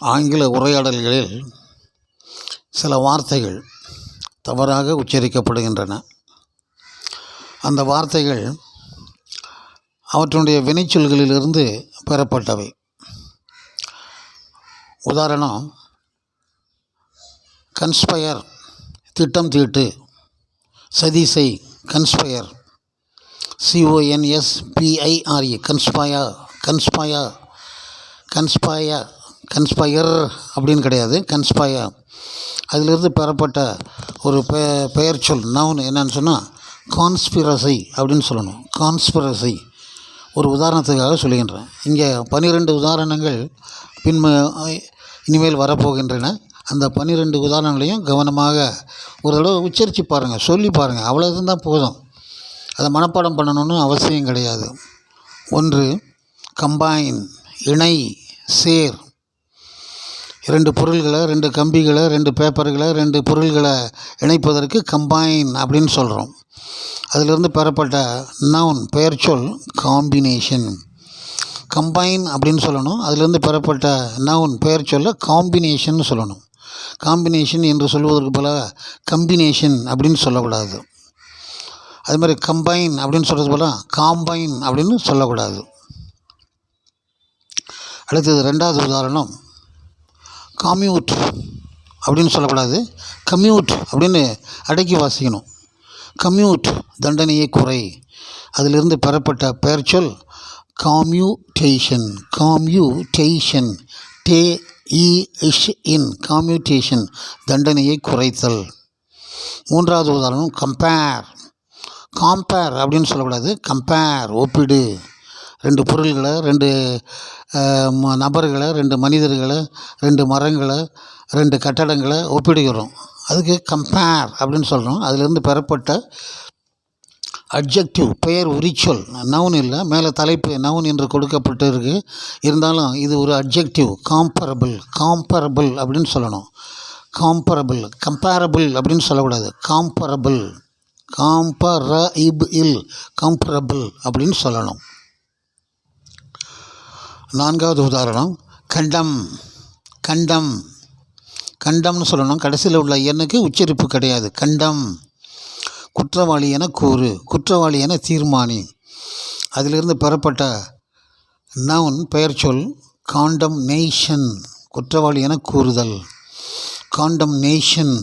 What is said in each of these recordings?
ஆங்கில உரையாடல்களில் சில வார்த்தைகள் தவறாக உச்சரிக்கப்படுகின்றன. அந்த வார்த்தைகள் அவற்றுடைய வினைச்சொல்களிலிருந்து பெறப்பட்டவை. உதாரணம் கன்ஸ்பயர் திட்டம் தீட்டு சதிசை கன்ஸ்பயர் சிஓஎன்எஸ் பிஐஆர்இ கன்ஸ்பாயா கன்ஸ்பாயா கன்ஸ்பாயா கன்ஸ்பயர் அப்படின்னு கிடையாது. கன்ஸ்பயர் அதிலிருந்து பெறப்பட்ட ஒரு பெ பெயர் சொல் நவுன் என்னன்னு சொன்னால் கான்ஸ்பிரசி அப்படின்னு சொல்லணும். கான்ஸ்பிரசி ஒரு உதாரணத்துக்காக சொல்லுகின்றேன் இங்கே பன்னிரெண்டு உதாரணங்கள் பின்ம இனிமேல் வரப்போகின்றன. அந்த பன்னிரெண்டு உதாரணங்களையும் கவனமாக ஒரு தடவை உச்சரித்து பாருங்கள் சொல்லி பாருங்கள் அவ்வளோதான் தான் போதும். அதை மனப்பாடம் பண்ணணும்னு அவசியம் கிடையாது. ஒன்று கம்பைன் இணை சேர். ரெண்டு பொருள்களை ரெண்டு கம்பிகளை ரெண்டு பேப்பர்களை ரெண்டு பொருள்களை இணைப்பதற்கு கம்பைன் அப்படின்னு சொல்கிறோம் அதிலிருந்து பெறப்பட்ட நவுன் பெயர் சொல் காம்பினேஷன் கம்பைன் அப்படின்னு சொல்லணும். அதிலிருந்து பெறப்பட்ட நவுன் பெயர் சொல்ல காம்பினேஷன் சொல்லணும். காம்பினேஷன் என்று சொல்வதற்கு போல கம்பினேஷன் அப்படின்னு சொல்லக்கூடாது. அது மாதிரி கம்பைன் அப்படின்னு சொல்கிறது போல காம்பைன் அப்படின்னு சொல்லக்கூடாது. அடுத்தது ரெண்டாவது உதாரணம். காம்யூட் அப்படின்னு சொல்லக்கூடாது. கம்யூட் அப்படின்னு அடக்கி வாசிக்கணும். கம்யூட் தண்டனையை குறை. அதிலிருந்து பெறப்பட்ட பெயர்ச்சொல் காம்யூட்டேஷன் காம்யூட்டேஷன் டே இ இஷ் இன் காம்யூட்டேஷன் தண்டனையை குறைத்தல். மூன்றாவது உதாரணம் கம்பேர். காம்பேர் அப்படின்னு சொல்லக்கூடாது. கம்பேர் ஒப்பிடு. ரெண்டு பொருள்களை ரெண்டு நபர்களை ரெண்டு மனிதர்களை ரெண்டு மரங்களை ரெண்டு கட்டடங்களை ஒப்பிடுகிறோம். அதுக்கு கம்பேர் அப்படின்னு சொல்கிறோம் அதிலிருந்து பெறப்பட்ட அட்ஜெக்டிவ் பெயர் உரிச்சொல் நவுன் இல்லை மேலே தலைப்பு நவுன் என்று கொடுக்கப்பட்டு இருக்கு இருந்தாலும் இது ஒரு அட்ஜெக்டிவ் காம்பரபிள் காம்பரபிள் அப்படின்னு சொல்லணும். காம்பரபிள் கம்பேரபிள் அப்படின்னு சொல்லக்கூடாது. காம்பரபிள் காம்பர இப் இல் காம்பரபிள் அப்படின்னு சொல்லணும். நான்காவது உதாரணம் கண்டம். கண்டம். கண்டம்னு சொல்லணும். கடைசியில் உள்ள எண்ணுக்கு உச்சரிப்பு கிடையாது. கண்டம். குற்றவாளி என கூறு. குற்றவாளி என தீர்மானி. அதிலிருந்து பெறப்பட்ட நவுன் பெயர் சொல் காண்டம் நேஷன் குற்றவாளி என கூறுதல். காண்டம் நேஷன்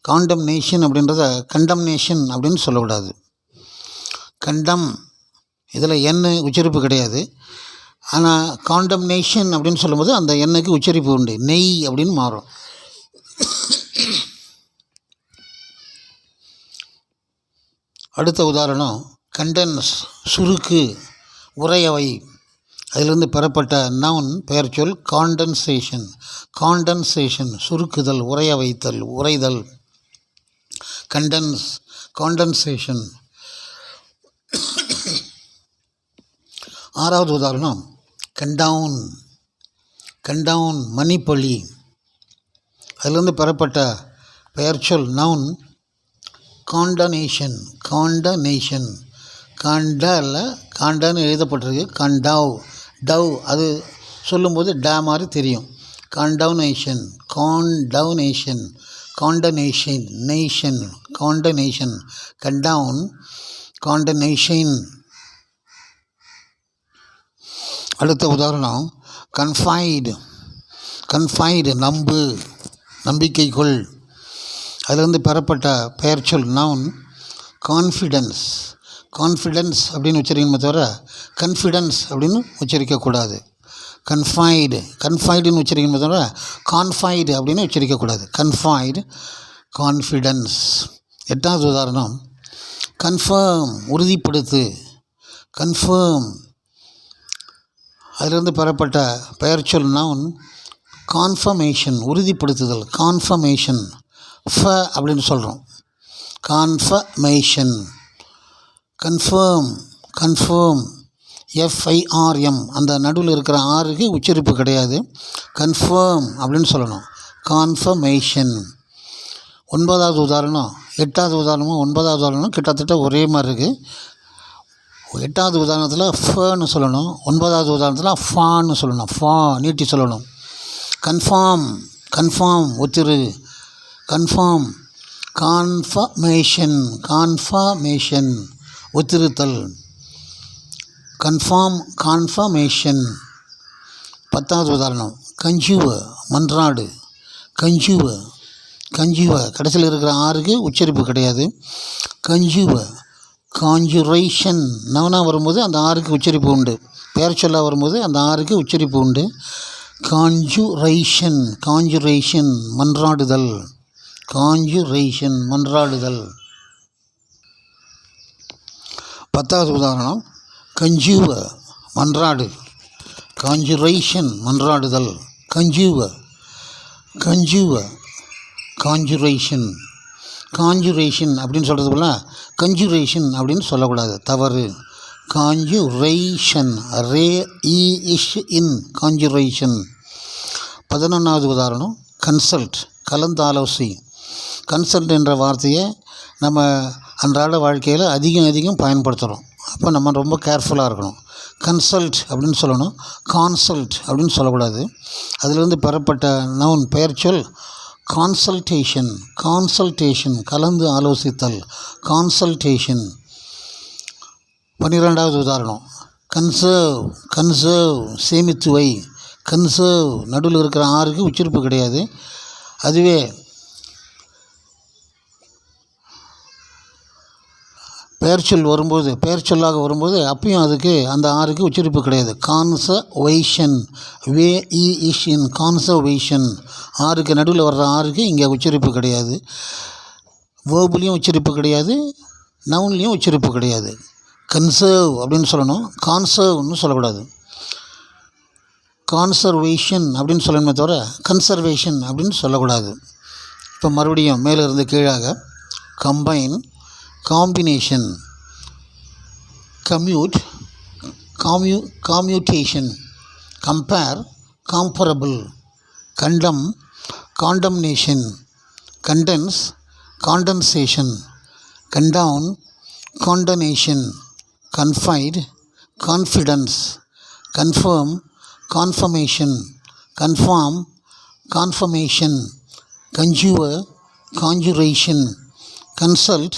காண்டம் நேஷன் அப்படின்றத கண்டம் நேஷன் அப்படின்னு சொல்லக்கூடாது. கண்டம். இதில் எண்ணு உச்சரிப்பு கிடையாது. ஆனால் காண்டம்னேஷன் அப்படின்னு சொல்லும்போது அந்த எண்ணெய்க்கு உச்சரிப்பு உண்டு. நெய் அப்படின்னு மாறும். அடுத்த உதாரணம் கண்டென்ஸ் சுருக்கு உரையவை அதிலிருந்து பெறப்பட்ட நவுன் பெயர் சொல் காண்டன்சேஷன் காண்டன்சேஷன் சுருக்குதல் உரைய வைத்தல் உரைதல் கண்டன்ஸ் காண்டன்சேஷன் ஆறாவது உதாரணம் கண்டவுன் கண்டவுன் மணிப்பொலி அதிலிருந்து பெறப்பட்ட பெயர்ச்சொல் நவுன் காண்டனேஷன் காண்டனேஷன் காண்ட இல்லை காண்டன்னு எழுதப்பட்டிருக்கு. கண்டவ் டவ் அது சொல்லும்போது டா மாதிரி தெரியும். காண்டவுனேஷன் காண்டவுனேஷன் காண்டனேஷன் நேஷன் காண்டனேஷன் கண்டவுன் காண்டனேஷன் அடுத்த உதாரணம் கன்ஃபைடு கன்ஃபைடு நம்பு நம்பிக்கை கொள் அதிலிருந்து பெறப்பட்ட பெயர் சொல் நவுன் கான்ஃபிடென்ஸ் கான்ஃபிடென்ஸ் அப்படின்னு உச்சரிக்கணுமே தவிர கன்ஃபிடென்ஸ் அப்படின்னு உச்சரிக்கக்கூடாது. கன்ஃபைடு கன்ஃபைடுன்னு உச்சரிக்கணுமே தவிர கான்ஃபைடு அப்படின்னு உச்சரிக்கக்கூடாது. கன்ஃபைடு கான்ஃபிடென்ஸ் எட்டாவது உதாரணம் கன்ஃபார்ம் உறுதிப்படுத்து. கன்ஃபார்ம் அதிலிருந்து பெறப்பட்ட பெயர் சொல் நவுன் கான்ஃபர்மேஷன் உறுதிப்படுத்துதல் கான்ஃபர்மேஷன் ஃப அப்படின்னு சொல்கிறோம் கான்ஃபர்மேஷன் கன்ஃபர்ம் கன்ஃபர்ம் எஃப்ஐஆர்எம் அந்த நடுவில் இருக்கிற ஆறுக்கு உச்சரிப்பு கிடையாது. கன்ஃபர்ம் அப்படின்னு சொல்லணும். கான்ஃபர்மேஷன் ஒன்பதாவது உதாரணம் எட்டாவது உதாரணமும் ஒன்பதாவது உதாரணமும் கிட்டத்தட்ட ஒரே மாதிரி இருக்குது எட்டாவது உதாரணத்தில் ஃபன்னு சொல்லணும். ஒன்பதாவது உதாரணத்தில் ஃபான்னு சொல்லணும். ஃபா நீட்டி சொல்லணும். கன்ஃபார்ம் கன்ஃபார்ம் ஒத்திரு. Confirm confirmation confirmation ஒத்திருத்தல். Confirm confirmation. பத்தாவது உதாரணம். கஞ்சுவ மன்றாடு. கஞ்சுவ கஞ்சுவ. கடைசியில் இருக்கிற ஆறுக்கு உச்சரிப்பு கிடையாது. கஞ்சுவ காஞ்சுரேஷன் நவனா வரும்போது அந்த ஆறுக்கு உச்சரிப்பு உண்டு. பேர் சொல்ல வரும்போது அந்த ஆறுக்கு உச்சரிப்பு உண்டு. காஞ்சுரேஷன் காஞ்சுரேஷன் மன்றாடுதல். காஞ்சுரேஷன் மன்றாடுதல். பத்தாவது உதாரணம் கஞ்சூவ மன்றாடு. காஞ்சுரேஷன் மன்றாடுதல். கஞ்சூவ கஞ்சுவ காஞ்சுரேஷன் காஞ்சுரேஷன் அப்படின்னு சொல்கிறது போல கஞ்சுரேஷன் அப்படின்னு சொல்லக்கூடாது. தவறு. காஞ்சுரேஷன் ரே இ இஷ் இன் காஞ்சுரேஷன் பதினொன்றாவது உதாரணம் கன்சல்ட் கலந்தாலோசி. கன்சல்ட் என்ற வார்த்தையை நம்ம அன்றாட வாழ்க்கையில் அதிகம் அதிகம் பயன்படுத்துகிறோம் அப்போ நம்ம ரொம்ப கேர்ஃபுல்லாக இருக்கணும். கன்சல்ட் அப்படின்னு சொல்லணும். கான்சல்ட் அப்படின்னு சொல்லக்கூடாது. அதிலிருந்து பெறப்பட்ட நவுன் பெயர்ச்சொல் கான்சல்டேஷன் கான்சல்டேஷன் கலந்து ஆலோசித்தல் கான்சல்டேஷன் பன்னிரெண்டாவது உதாரணம். கன்சர்வ் கன்சர்வ் சேமித்து வை. கன்சர்வ் நடுவில் இருக்கிற ஆறுக்கு உச்சிருப்பு கிடையாது. அதுவே பெயர்ச்சொல் வரும்போது பெயர்ச்சொல்லாக வரும்போது அப்பயும் அதுக்கு அந்த ஆறுக்கு உச்சரிப்பு கிடையாது. கான்சர்வேஷன் வே இ இஷ் இன் கான்சர்வேஷன் ஆறுக்கு நடுவில் வர்ற ஆறுக்கு இங்கே உச்சரிப்பு கிடையாது. வேர்புலேயும் உச்சரிப்பு கிடையாது. நவுன்லேயும் உச்சரிப்பு கிடையாது. கன்சர்வ் அப்படின்னு சொல்லணும். கான்சர்வ்னு சொல்லக்கூடாது. கான்சர்வேஷன் அப்படின்னு சொல்லணுமே தவிர கன்சர்வேஷன் அப்படின்னு சொல்லக்கூடாது. இப்போ மறுபடியும் மேலே இருந்து கீழாக combine combination commute commu commutation compare comparable condemn condemnation condense condensation condone condemnation confide confidence confirm confirmation confirm confirmation conjure conjuration consult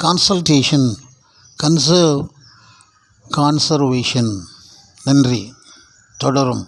consultation conserve conservation நன்றி. தொடரும்.